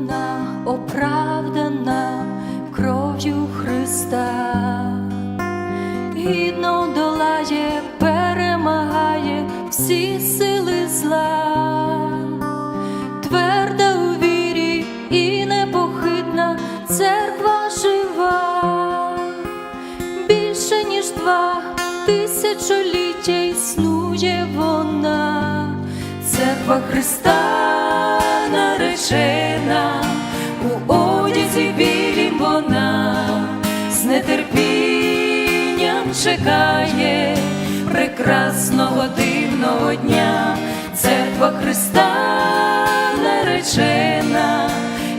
викуплена, оправдана кров'ю Христа, гідно долає, перемагає всі сили зла, тверда у вірі і непохитна церква жива, більше ніж два тисячоліття існує вона, церква Христа наречена, у одязі білім вона з нетерпінням чекає прекрасного дивного дня, церква Христа наречена,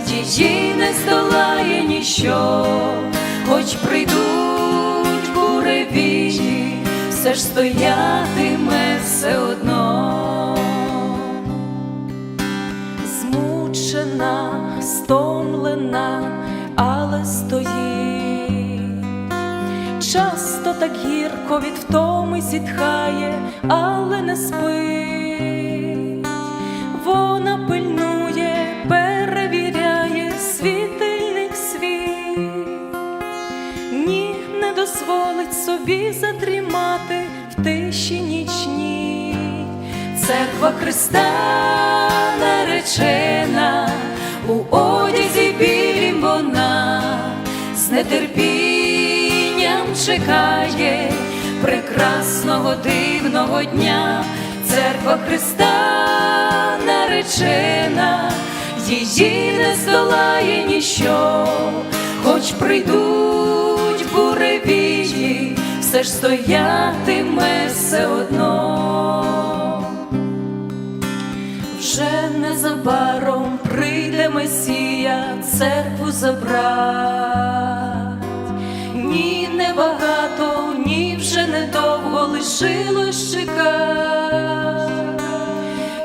її не здолає ніщо, хоч прийдуть буревії, все ж стоятиме все одно стомлена, але стоїть. Часто так гірко від втоми зітхає, але не спить. Вона пильнує, перевіряє світильник свій. Ні, не дозволить собі задрімати в тиші нічній. Церква Христа наречена, нетерпінням чекає прекрасного дивного дня. Церква Христа наречена, її не здолає ніщо, хоч прийдуть буревії, все ж стоятиме все одно. Вже незабаром прийде Месія церкву забрать. Ні, небагато, ні вже недовго лишилось чекать.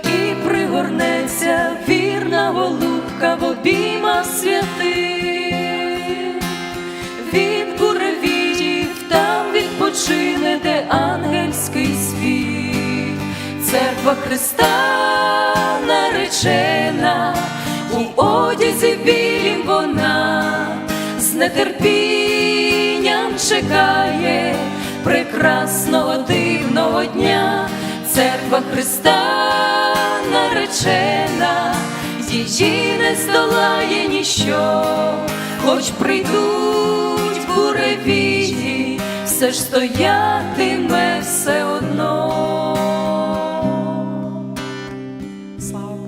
І пригорнеться вірна голубка в обіймах святих. Від буревіїв там відпочине, де ангельський спів. Церква Христа наречена, у одязі білім вона з нетерпінням чекає прекрасного дивного дня, церква Христа наречена, її не здолає ніщо, хоч прийдуть буревії, все ж стоятиме все одно. Слава